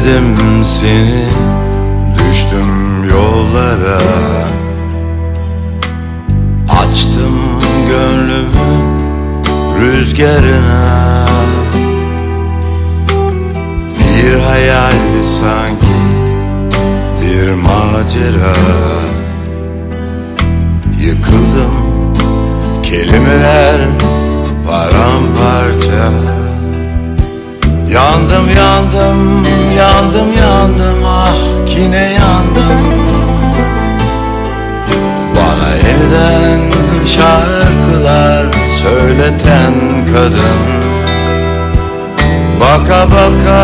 Özledim seni. Düştüm yollara. Açtım gönlümü rüzgarına. Bir hayal sanki bir macera. Yıkıldım kelimeler söyleten kadın. Baka baka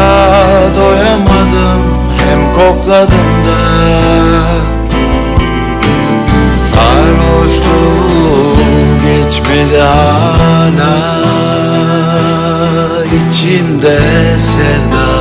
doyamadım hem kokladım da. Sarhoşluğu geçmedi hala içimde sevdam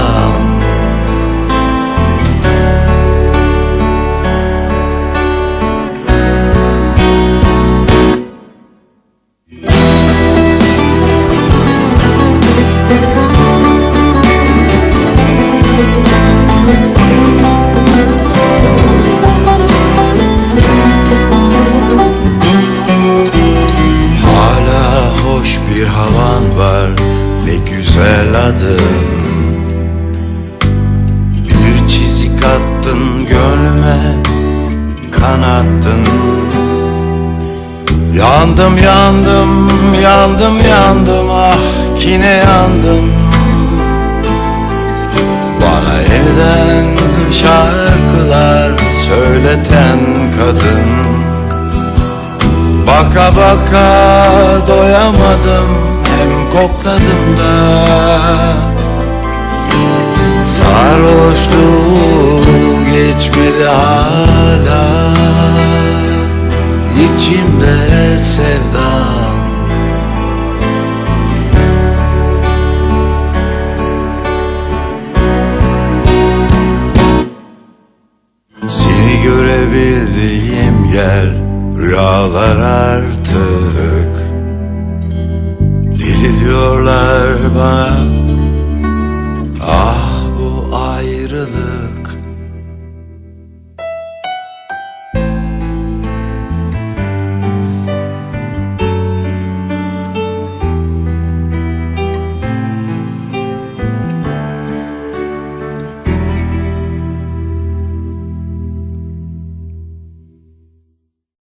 adın Bir çizik attın gönlüme kanattın. Yandım yandım yandım yandım ah kine yandım. Bana yeniden şarkılar söyleten kadın. Baka baka doyamadım kokladım da. Sarhoşluğu geçmedi hala. İçimde sevdam. Seni görebildiğim yer rüyalar artık Deli diyorlar bana